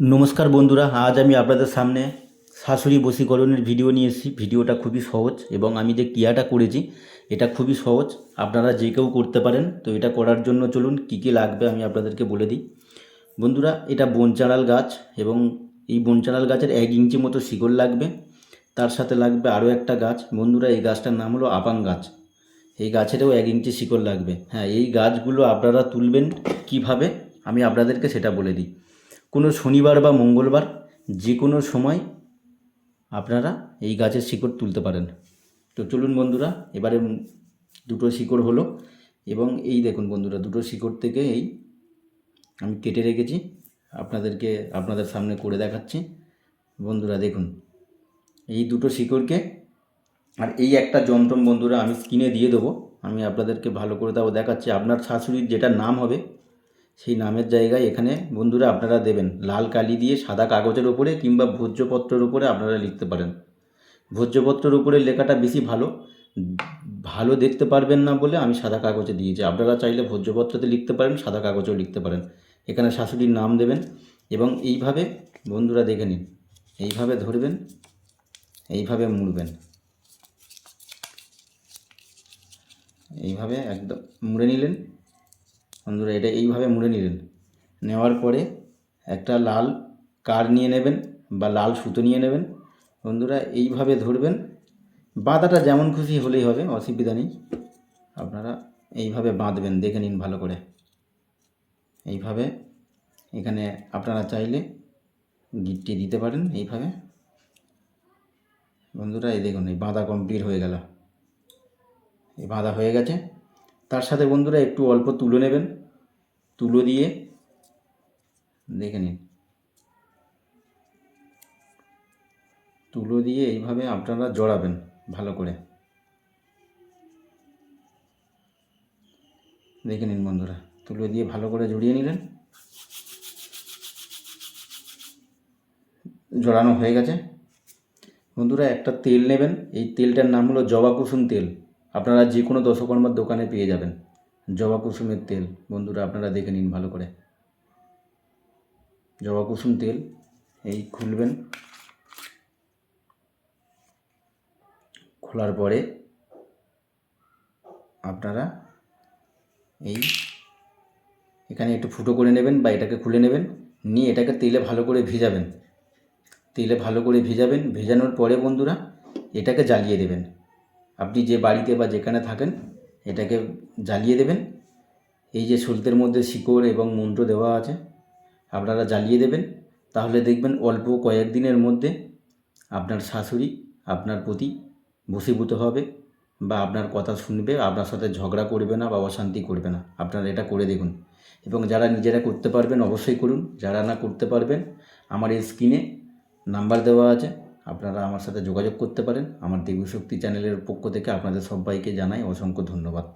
নমস্কার বন্ধুরা, আজ আমি আপনাদের সামনে শাশুড়ি বশীকরণের ভিডিও নিয়ে এসেছি। ভিডিওটা খুবই সহজ এবং আমি যে ক্রিয়াটা করেছি, এটা খুবই সহজ। আপনারা যে কেউ করতে পারেন, তো এটা করার জন্য চলুন কী কী লাগবে আমি আপনাদেরকে বলে দিই। বন্ধুরা, এটা বনচাঁড়াল গাছ এবং এই বনচাঁড়াল গাছের এক ইঞ্চি মতো শিকড় লাগবে। তার সাথে লাগবে আরও একটা গাছ। বন্ধুরা, এই গাছটার নাম হলো আপাং গাছ। এই গাছেরও এক ইঞ্চি শিকড় লাগবে। হ্যাঁ এই গাছগুলো আপনারা তুলবেন কীভাবে, আমি আপনাদেরকে সেটা বলে দিই। কোনো শনিবার বা মঙ্গলবার যে কোনো সময় আপনারা এই গাছের শিকড় তুলতে পারেন। তো চলুন বন্ধুরা, এবারে দুটো শিকড় হলো এবং এই দেখুন বন্ধুরা, দুটো শিকড় থেকে এই আমি কেটে রেখেছি। আপনাদেরকে, আপনাদের সামনে করে দেখাচ্ছি। বন্ধুরা দেখুন, এই দুটো শিকড়কে আর এই একটা যন্ত্রম বন্ধুরা আমি স্ক্রিনে দিয়ে দেবো। আমি আপনাদেরকে ভালো করে তাও দেখাচ্ছি। আপনার শাশুড়ির যেটা নাম হবে সেই নামের জায়গায় এখানে বন্ধুরা আপনারা দেবেন। লাল কালি দিয়ে সাদা কাগজের ওপরে কিংবা ভোজ্যপত্রের উপরে আপনারা লিখতে পারেন। ভোজ্যপত্রের উপরে লেখাটা বেশি ভালো। ভালো দেখতে পারবেন না বলে আমি সাদা কাগজে দিয়েছি। আপনারা চাইলে ভোজ্যপত্রতে লিখতে পারেন, সাদা কাগজেও লিখতে পারেন। এখানে শাশুড়ির নাম দেবেন এবং এইভাবে বন্ধুরা দেখে নিন। এইভাবে ধরবেন, এইভাবে মুড়বেন। এইভাবে একদম মুড়ে নিলেন। বন্ধুরা এটা এইভাবে মুড়ে নিলেন। নেওয়ার পরে একটা লাল কার নিয়ে নেবেন বা লাল সুতো নিয়ে নেবেন। বন্ধুরা এইভাবে ধরবেন। বাঁধাটা যেমন খুশি হলেই হবে, অসুবিধা নেই। আপনারা এইভাবে বাঁধবেন, দেখে নিন ভালো করে। এইভাবে এখানে আপনারা চাইলে গিটটি দিতে পারেন এইভাবে। বন্ধুরা এই দেখুন, এই বাঁধা কমপ্লিট হয়ে গেল। এই বাঁধা হয়ে গেছে। তার সাথে বন্ধুরা একটু অল্প তুলো নেবেন। তুলো দিয়ে দেখে নিন। তুলো দিয়ে এইভাবে আপনারা জড়াবেন ভালো করে। দেখে নিন বন্ধুরা, তুলো দিয়ে ভালো করে জড়িয়ে নিলেন। জড়ানো হয়ে গেছে। বন্ধুরা একটা তেল নেবেন, এই তেলটার নাম হলো জবা কুসুম তেল। আপনারা যে কোনো দশকর্মার দোকানে পেয়ে যাবেন। জবা কুসুমের তেল। বন্ধুরা, আপনারা দেখে নিন ভালো করে। জবা কুসুম তেল, এই খুলবেন। খোলার পরে আপনারা এই এখানে একটু ফুটো করে নেবেন বা এটাকে খুলে নেবেন। নিয়ে এটাকে তেলে ভালো করে ভিজাবেন। তেলে ভালো করে ভিজাবেন। ভেজানোর পরে বন্ধুরা, এটাকে জ্বালিয়ে দেবেন। আপনি যে বাড়িতে বা যেখানে থাকেন, এটাকে জ্বালিয়ে দেবেন। এই যে সলতের মধ্যে শিকড় এবং মন্ত্র দেওয়া আছে, আপনারা জ্বালিয়ে দেবেন। তাহলে দেখবেন অল্প কয়েকদিনের মধ্যে আপনার শাশুড়ি, আপনার প্রতি বশীভূত হবে বা আপনার কথা শুনবে, আপনার সাথে ঝগড়া করবে না বা অশান্তি করবে না। আপনারা এটা করে দেখুন। এবং যারা নিজেরা করতে পারবেন অবশ্যই করুন, যারা না করতে পারবেন, আমার এই স্ক্রিনে নাম্বার দেওয়া আছে। আপনারা আমার সাথে যোগাযোগ করতে পারেন। আমার দেবী শক্তি চ্যানেলের পক্ষ থেকে আপনাদের সবাইকে জানাই অসংখ্য ধন্যবাদ।